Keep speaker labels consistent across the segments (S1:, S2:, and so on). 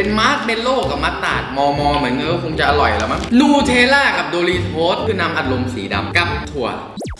S1: เป็นมาร์ชเมลโล่กับมัสตาร์ดมอมอเหมือนกันก็คงจะอร่อยแล้วมั้งนูเทลล่ากับโดริโทสคือน้ำอัดลมสีดำกับถั่ว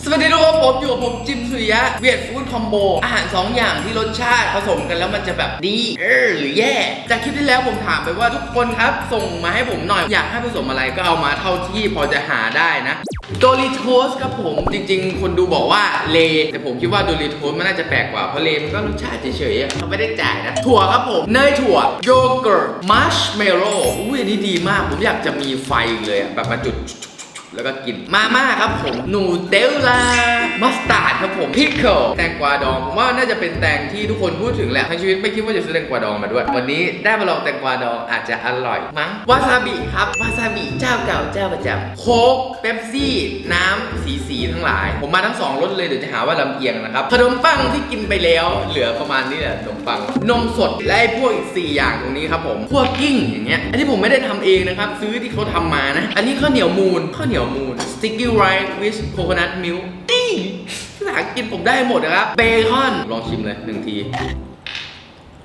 S1: สวัสดีทุกคนผมอยู่กับผมจิมสุริยะเวียดฟู้ดคอมโบอาหาร 2 อย่างที่รสชาติผสมกันแล้วมันจะแบบดี เออหรือแย่ จากคลิปที่แล้วผมถามไปว่าทุกคนครับ ส่งมาให้ผมหน่อยอยากให้ผสมอะไรก็เอามาเท่าที่พอจะหาได้นะ โดริโทสครับผมจริง ๆ คนดูบอกว่าเลแต่ผมคิดว่าโดริโทสมันน่าจะแปลกกว่าเพราะเลมันก็รสชาติเฉยๆอะเขาไม่ได้จ่ายนะถั่วครับผมเนยถั่วโยเกิร์ตมัชเมลโล่อุ้ยอันนี้ดีมาก ผมอยากจะมีไฟเลยอะแบบมาจุด แล้วก็กินมาม่าครับผมนูเตลล่ามัสตาร์ดครับผมพิคเกิลแตงกวาดองผมว่าน่าจะเป็นแตงที่ทุกคนพูดถึงแหละทั้งชีวิตไม่คิดว่าจะซื้อแตงกวาดองมาด้วย วันนี้ได้มาลองแตงกวาดองอาจจะอร่อยมั้งวาซาบิครับวาซาบิเจ้าเก่าเจ้าประจำโค้กเป๊ปซี่น้ำสีสีทั้งหลาย ผมมาทั้งสองรสเลยเดี๋ยวจะหาว่าลำเอียงนะครับขนมปังที่กินไปแล้ว เหลือประมาณนี้แหละขนมปังนมสดและไอพวกอีก4อย่างตรงนี้ครับผมพวกกิ้งอย่างเงี้ยอันนี้ผมไม่ได้ทำเองนะครับซื้อที่เขาทำมานะ อันนี้ข้าวเหนียวมูนข้าวเหนียวยวมูน sticky rice with coconut milk นี่ภาษาอังกฤษผมได้หมดนะครับ เบคอน ลองชิมเลยหนึ่งที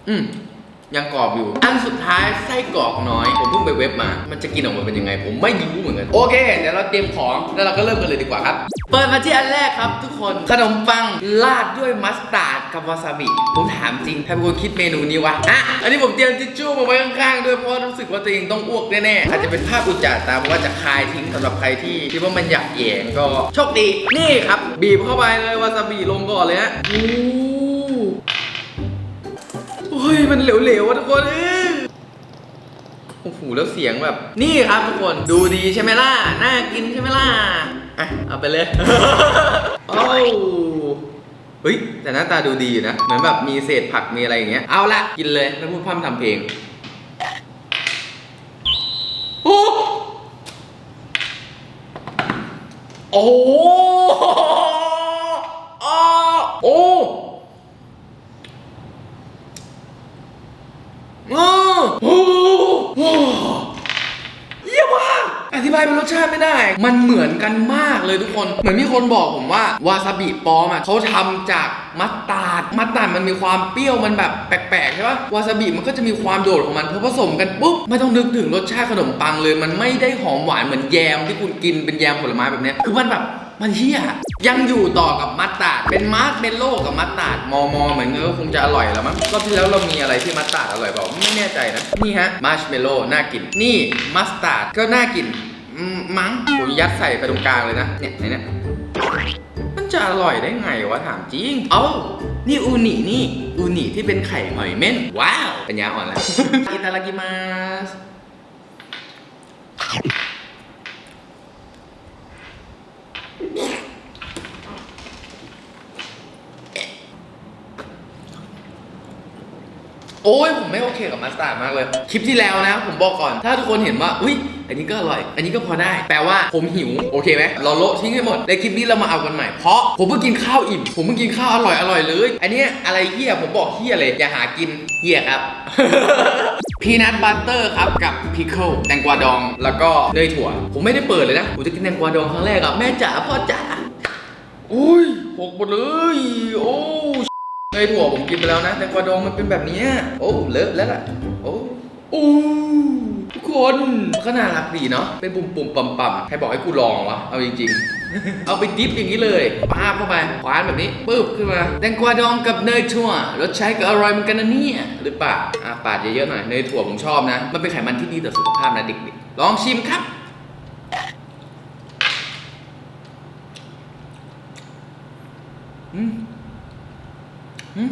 S1: อืม ยังกรอบอยู่ อันสุดท้ายไส้กรอกน้อย ผมเพิ่งไปเว็บมา มันจะกินออกมาเป็นยังไง ผมไม่รู้เหมือนกัน โอเค เดี๋ยวเราเตรียมของ แล้วเราก็เริ่มกันเลยดีกว่าครับ เปิดมาที่อันแรกครับ ทุกคน ขนมปังราดด้วยมัสตาร์ดกับวาซาบิ ผมถามจริงใครเป็นคนคิดเมนูนี้วะ อะ อันนี้ผมเตรียมทิชชู่มาไว้ข้างๆด้วยเพราะรู้สึกว่าตัวเองต้องอ้วกแน่ๆ อาจจะเป็นภาพอุจจาตามว่าจะคายทิ้งสำหรับใครที่คิดว่ามันอยากแยงก็โชคดี นี่ครับ บีบเข้าไปเลยวาซาบิลงก่อนเลยฮะ อู้ยมันเหลวๆอะทุกคนเอ้ยโอ้โหแล้วเสียงแบบ นี่ครับทุกคนดูดีใช่ไหมล่ะน่ากินใช่ไหมล่ะอะเอาไปเลยโอ้เฮ้ยแต่หน้าตาดูดีอยู่นะเหมือนแบบมีเศษผักมีอะไรอย่างเงี้ยเอาละกินเลยไม่พูดพร่ำทำเพลงโอ้ โอ้โหเยี่ยมมากอธิ บายเป็นรสชาติไม่ได้ มันเหมือนกันมากเลยทุกคน เหมือนมีคนบอกผมว่าวาซาบิปลอมอะเขาทำจากมัสตาร์ดมัสตาร์ดมันมีความเปรี้ยวมันแบบแปลกๆใช่ปะวาซาบิมันก็จะมีความโดดของมันพอผสมกันปุ๊บไม่ต้องนึกถึงรสชาติขนมปังเลย มันไม่ได้หอมหวานเหมือนแยมที่คุณกินเป็นแยมผลไม้แบบนี้คือมันแบบมันเฮียยังอยู่ต่อกับมัสตาร์ดเป็นมาร์ชเมลโล่กับมัสตาร์ดมอมอเหมือนก็คงจะอร่อยแล้วมั้งรอบที่แล้วเรามีอะไรที่มัสตาร์ดอร่อยเปล่าไม่แน่ใจนะ นี่ฮะมาร์ชเมลโล่น่ากิน นี่มัสตาร์ดก็น่ากิน อืมมั้งผมยัดใส่ไปตรงกลางเลยนะ เนี่ยไหนเนี่ยมันจะอร่อยได้ไงวะถามจริง เอ้า นี่อูนินี่ อูนิที่เป็นไข่หอยเม่น ว้าว ปัญญาอ่อนแล้ว อิตาลากิมาสโอ้ยผมไม่โอเคกับมัสตาร์ดมากเลย คลิปที่แล้วนะ ผมบอกก่อน ถ้าทุกคนเห็นว่า อุ้ย อันนี้ก็อร่อย อันนี้ก็พอได้ แปลว่าผมหิว โอเคไหมเราโละทิ้งให้หมด ในคลิปนี้เรามาเอากันใหม่ เพราะผมเพิ่งกินข้าวอิ่ม ผมเพิ่งกินข้าวอร่อยอร่อยเลย อันนี้อะไรเฮี้ย ผมบอกเฮี้ยเลย อย่าหากินเฮี้ยครับพีนัทบัตเตอร์ครับ กับพิคเกิลแตงกวาดองแล้วก็เนยถั่ว ผมไม่ได้เปิดเลยนะ ผมจะกินแตงกวาดองครั้งแรกอะแม่จ๋าพ่อจ๋าอุ้ยหกหมดเลย โอ้เนยถั่วผมกินไปแล้วนะแต่กวาดองมันเป็นแบบนี้โอ้เลอะแล้วล่ะโอ้ อ้ทุกคนก็น่ารักดีเนาะเป็นปุ่มปุ่มๆปั่มๆใครบอกให้กูลองวะเอาจริง ๆ เอาไปดิฟอย่างนี้เลยปาบเข้าไปคว้านแบบนี้ปึ๊บขึ้นมาแตงกวาดองกับเนยถั่วรสชาติก็อร่อยเหมือนกันนะเนี่ยหรือเปล่าอะปาดเยอะๆหน่อยเนยถั่วผมชอบนะ มันเป็นไขมันที่ดีต่อสุขภาพนะเด็กๆลองชิมครับอืมอืม หืม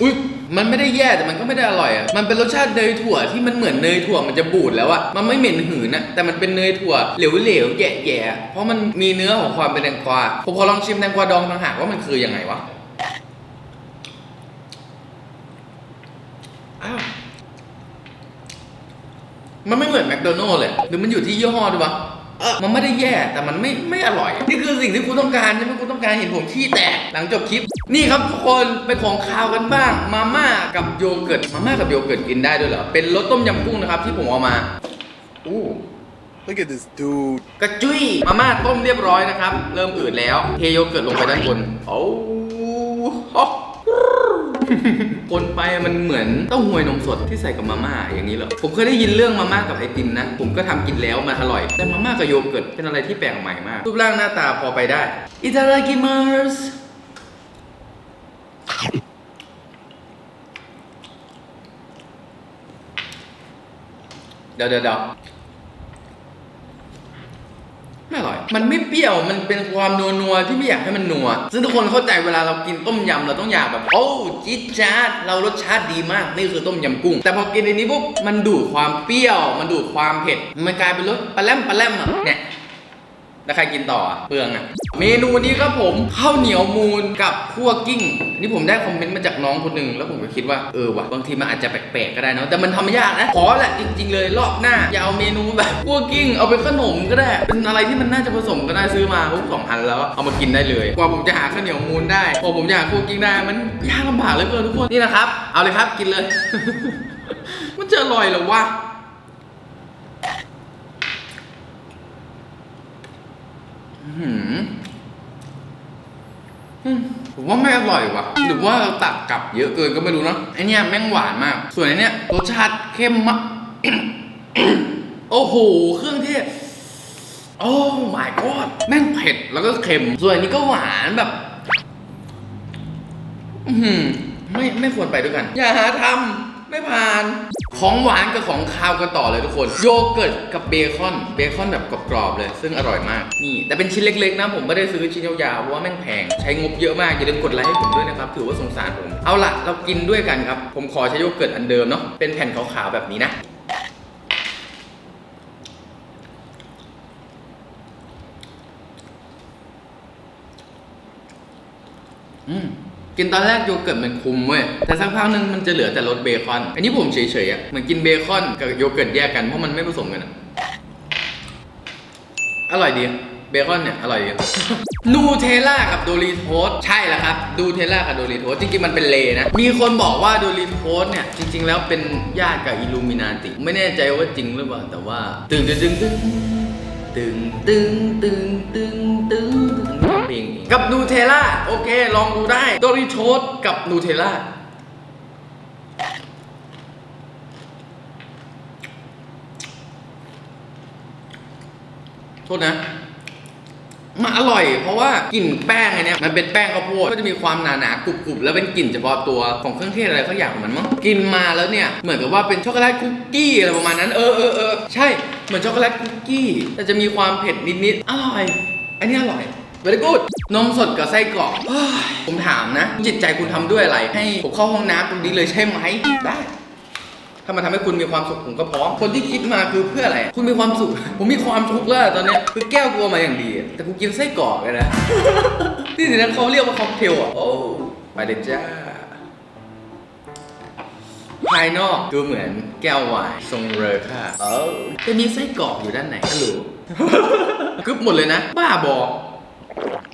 S1: อุ้ยมันไม่ได้แย่แต่มันก็ไม่ได้อร่อยอะ มันเป็นรสชาติเนยถั่วที่มันเหมือนเนยถั่วมันจะบูดแล้วอะ มันไม่เหม็นหืนนะแต่มันเป็นเนยถั่วเหลวๆแย่ๆ เพราะมันมีเนื้อของความเป็นแตงกวา ผมขอลองชิมแตงกวาดองต่างหากว่ามันคือยังไงวะ อ้าว มันไม่เหมือนแมคโดนัลล์เลย หรือมันอยู่ที่ยี่ห้อด้วยวะ เออมันไม่ได้แย่แต่มันไม่ไม่อร่อย นี่คือสิ่งที่คุณต้องการใช่ไหมคุณต้องการเห็นผมขี้แตกหลังจบคลิป นี่ครับทุกคนเป็นของคาวกันบ้าง มาม่ากับโยเกิร์ตมาม่ากับโยเกิร์ตกินได้ด้วยเหรอเป็นรสต้มยำกุ้งนะครับที่ผมเอามาอู้
S2: Look at this dude.
S1: กระจุยมาม่าต้มเรียบร้อยนะครับ เริ่มอืดแล้วเทโยเกิร์ตลงไปด้านบนโอ้โห คนไปมันเหมือนเต้าหวยนมสดที่ใส่กับมาม่าอย่างนี้เหรอ ผมเคยได้ยินเรื่องมาม่ากับไอติมนะ ผมก็ทำกินแล้วมันอร่อย แต่มาม่ากับโยเกิร์ตเป็นอะไรที่แปลกใหม่มาก รูปร่างหน้าตาพอไปได้อิตาลีกิมาสเดี๋ยวเดี๋ยวเดี๋ยว ไม่อร่อย มันไม่เปรี้ยว มันเป็นความนัวนัวๆที่ไม่อยากให้มันนัว ซึ่งทุกคนเข้าใจเวลาเรากินต้มยำเราต้องอยากแบบ โอ้จิ๊ดจ๊าดเรารสชาติดีมาก นี่คือต้มยำกุ้ง แต่พอกินในนี้ปุ๊บ มันดูดความเปรี้ยว มันดูดความเผ็ด มันกลายเป็นรสปลาแรมปลาแรมอะเนี่ย แล้วใครกินต่อเปลืองอะ เมนูนี้ครับผมข้าวเหนียวมูนกับคั่วกิ้ง นี่ผมได้คอมเมนต์มาจากน้องคนหนึ่งแล้วผมก็คิดว่าเออว่ะบางทีมันอาจจะแปลกๆก็ได้เนะแต่มันทำยากนะขอแหละจริง ๆ เลยรอบหน้าอย่าเอาเมนูแบบคั่วกิ้ง เอาเป็นขนมก็ได้ เป็นอะไรที่มันน่าจะผสมก็ได้ซื้อมาปุ๊บสองอันแล้วเอามากินได้เลยกว่าผมจะหาข้าวเหนียวมูนได้กว่าผมจะหาคั่วกิ้งได้มันยากลำบากเหลือเกินทุกคนนี่นะครับ เอาเลยครับกินเลย มันจะอร่อยหรอวะ อื้อ หืมผมว่าไม่อร่อยว่ะ หรือว่าเราตักกลับเยอะเกินก็ไม่รู้เนอะไอเนี้ยแม่งหวานมาก ส่วนไอเนี้ยรสชาติเข้มมากโอ้โห เครื่องเทศโอ้ my god แม่งเผ็ดแล้วก็เค็ม ส่วนอันนี้ก็หวานแบบไม่ไม่ควรไปด้วยกัน อย่าหาทำ ไม่ผ่าน ของหวานกับของคาวกันต่อเลยทุกคน โยเกิร์ตกับเบคอน เบคอนแบบกรอบๆเลย ซึ่งอร่อยมาก นี่ แต่เป็นชิ้นเล็กๆนะ ผมไม่ได้ซื้อชิ้นยาวๆ เพราะว่าแม่งแพง ใช้งบเยอะมาก อย่าลืมกดไลค์ให้ผมด้วยนะครับ ถือว่าสงสารผม เอาละเรากินด้วยกันครับ ผมขอใช้โยเกิร์ตอันเดิมเนาะ เป็นแผ่นขาวๆแบบนี้นะอืม กินตอนแรกโยเกิร์ตมันคุมเว้ยแต่สักพักหนึงมันจะเหลือแต่รสเบคอน อันนี้ผมเฉยๆอะเหมือนกินเบคอนกับโยเกิร์ตแยกกันเพราะมันไม่ผสมกันอะอร่อยดีเบคอนเนี่ยอร่อยดี นูเทล่ากับโดรีโทสใช่แล้วครับดูเทล่ากับโดรีโทสจริงๆมันเป็นเลนะ มีคนบอกว่าโดรีโทสเนี่ยจริง ๆ แล้วเป็นญาติกับอิลูมินาติ ไม่แน่ใจว่าจริงหรือเปล่าแต่ว่า ตึงตึงตึงตึงตึงตึงตึงตึง เพลงเองกับนูเทล่าโอเค ลองดูได้โดริโชสกับนูเทล่าโทษนะมันอร่อย เพราะว่ากลิ่นแป้งไอเนี้ยมันเป็นแป้งข้าวโพดก็จะมีความหนาหนาๆกรุบๆแล้วเป็นกลิ่นเฉพาะตัวของเครื่องเทศอะไรสักอย่างของมันมั้งกินมาแล้วเนี่ย เหมือนกับว่าเป็นช็อกโกแลตคุกกี้อะไรประมาณนั้น เออเออเออใช่เหมือนช็อกโกแลตคุกกี้แต่จะมีความเผ็ดนิดๆอร่อย อันนี้อร่อย very good นมสดกับไส้กรอกเฮ้ยผมถามนะ จิตใจคุณทำด้วยอะไร ให้ผมเข้าห้องน้ำตรงนี้เลยใช่ไหมได้ ถ้ามันทำให้คุณมีความสุขผมก็พร้อม คนที่คิดมาคือเพื่ออะไร คุณมีความสุข ผมมีความทุกข์แล้วตอนเนี้ยคือแก้วกลัวมาอย่างดีอะแต่กูกินไส้กรอกเลยนะ ที่สินั้นเขาเรียกว่าค็อกเทลอะ โอ้ไปเลยจ้า ภายนอกดูเหมือนแก้วไวน์ทรงเรอค่ะ เออแต่มีไส้กรอกอยู่ด้านไหนฮัลโหลกึบหมดเลยนะ บ้าบอ Thank you.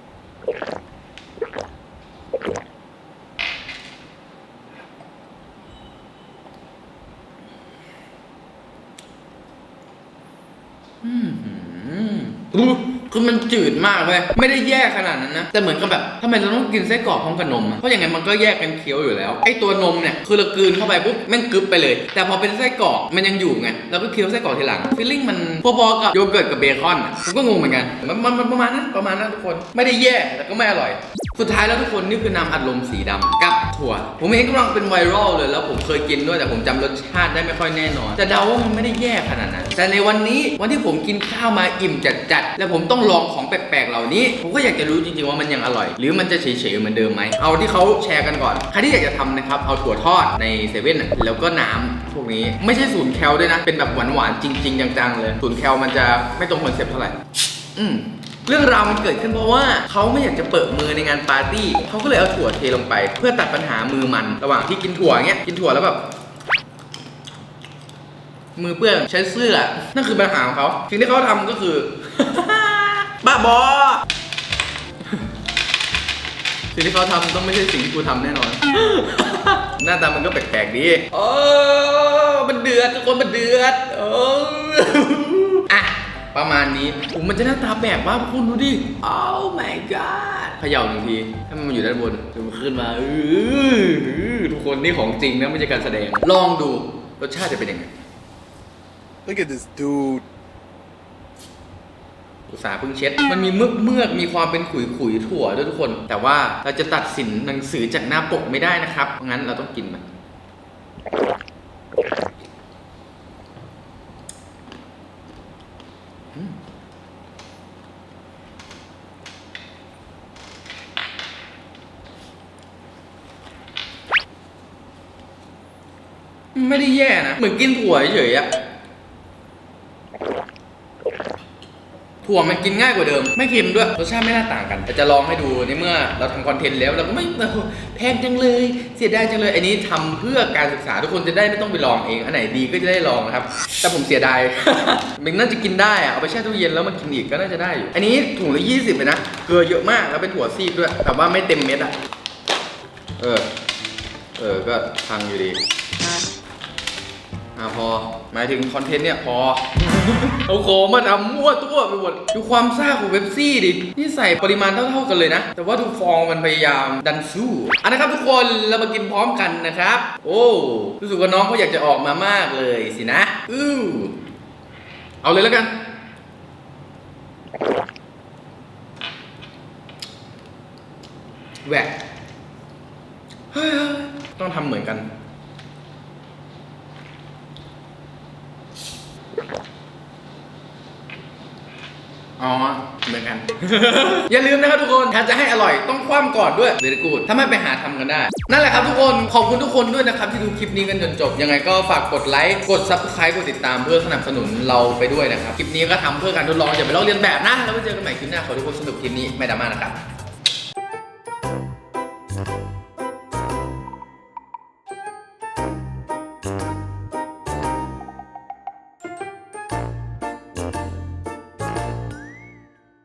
S1: คือมันจืดมากเว้ยไม่ได้แย่ขนาดนั้นนะ แต่เหมือนกับแบบทำไมเราต้องกินไส้กรอกพร้อมกับนมอะเพราะอย่างไงมันก็แยกกันเคี้ยวอยู่แล้ว ไอ้ตัวนมเนี่ยคือเรากลืนเข้าไปปุ๊บแม่งกึบไปเลย แต่พอเป็นไส้กรอกมันยังอยู่ไงเราก็เคี้ยวไส้กรอกทีหลังฟีลลิ่งมันพอๆกับโยเกิร์ตกับเบคอนอะผมก็งงเหมือนกันมันมันมันประมาณนั้นประมาณนั้นทุกคน ไม่ได้แย่แต่ก็ไม่อร่อย สุดท้ายแล้วทุกคนนี่คือน้ำอัดลมสีดำกับถั่ว ผมเองกำลังเป็นไวรัลเลยแล้วผมเคยกินด้วยแต่ผมจำรสชาติได้ไม่ค่อยแน่นอน แต่เดาว่ามันไม่ได้แย่ขนาดนั้น แต่ในวันนี้วันที่ผมกินข้าวมาอิ่มจัดๆและผมต้องลองของแปลกๆเหล่านี้ ผมก็อยากจะรู้จริงๆว่ามันยังอร่อย หรือมันจะเฉยๆเหมือนเดิมไหมเอาที่เขาแชร์กันก่อนใครที่อยากจะทำนะครับเอาถั่วทอดในเซเว่นแล้วก็น้ำพวกนี้ไม่ใช่ศูนย์แคลด้วยนะเป็นแบบหวานๆจริง ๆ จังๆเลยศูนย์แคลมันจะไม่ตรงคอนเซ็ปต์เท่าไหร่อืม เรื่องราวมันเกิดขึ้นเพราะว่าเขาไม่อยากจะเปิดมือในงานปาร์ตี้เขาก็เลยเอาถั่วเทลงไป เพื่อตัดปัญหามือมันระหว่างที่กินถั่วเงี้ยกินถั่วแล้วแบบมือเปื้อนใช้เสื้อนั่นคือปัญหาของเขาสิ่งที่เขาทำก็คือ บ้าบอสิ่งที่เขาทำต้องไม่ใช่สิ่งที่กูทำแน่นอน หน้าตามันก็แปลกๆดีโอ้มันเดือดทุกคนมันเดือดโอ้ ประมาณนี้ผมมันจะหน้าตาแปลกมากคุณดูดิ oh my god เขย่าหนึ่งทีถ้ามันอยู่ด้านบนเดี๋ยวมันขึ้นมาอื้อทุกคนนี่ของจริงนะไม่ใช่การแสดง ลองดูรสชาติจะเป็นยังไง
S2: Look at this dude.
S1: อุตสาห์เพิ่งเช็ด มันมีเมือกเมือกๆมีความเป็นขุยขุยๆถั่วด้วยทุกคน แต่ว่าเราจะตัดสินหนังสือจากหน้าปกไม่ได้นะครับ เพราะงั้นเราต้องกินมัน ไม่ได้แย่นะ เหมือนกินถั่วเฉยๆอะถั่วมันกินง่ายกว่าเดิม ไม่เค็มด้วยรสชาติไม่น่าต่างกันแต่จะลองให้ดูในเมื่อเราทำคอนเทนต์แล้วเราก็ไม่แพงจังเลย เสียดายจังเลย อันนี้ทำเพื่อการศึกษาทุกคนจะได้ไม่ต้องไปลองเองอันไหนดีก็จะได้ลองนะครับ แต่ผมเสียดายมันน่าจะกินได้อะเอาไปแช่ตู้เย็นแล้วมากินอีกก็น่าจะได้อยู่อันนี้ถุงละยี่สิบเลยนะเกลือเยอะมากแล้วเป็นถั่วซีดด้วย แต่ว่าไม่เต็มเม็ดอะเออเออก็พังอยู่ดี อะพอ หมายถึงคอนเทนต์เนี่ยพอ เอาของมาทำมั่วตัวไปหมดดูความซ่าของเบปซี่ดิ นี่ใส่ปริมาณเท่าๆกันเลยนะ แต่ว่าดูฟองมันพยายามดันสู้อันนะครับทุกคนเรามากินพร้อมกันนะครับ โอ้รู้สึกว่าน้องเขาอยากจะออกมามากเลยสินะอื้อเอาเลยแล้วกันแหวกเฮ้ยต้องทำเหมือนกัน อ๋อ เหมือนกัน อย่าลืมนะครับทุกคน ถ้าจะให้อร่อยต้องคว่ำก่อนด้วยเ e ร y g กูดถ้าไม่ไปหาทำกันได้ นั่นแหละครับทุกคน ขอบคุณทุกคนด้วยนะครับที่ดูคลิปนี้กันจนจบ ยังไงก็ฝากกดไลค์ กด subscribe กดติดตามเพื่อสนับสนุนเราไปด้วยนะครับ คลิปนี้ก็ทำเพื่อการทดลองอย่าไปลอกเลียนแบบนะ แล้วไปเจอกันใหม่คลิปหน้า ขอทุกคนสนุกคลิปนี้ไม่ดราม่านะครับ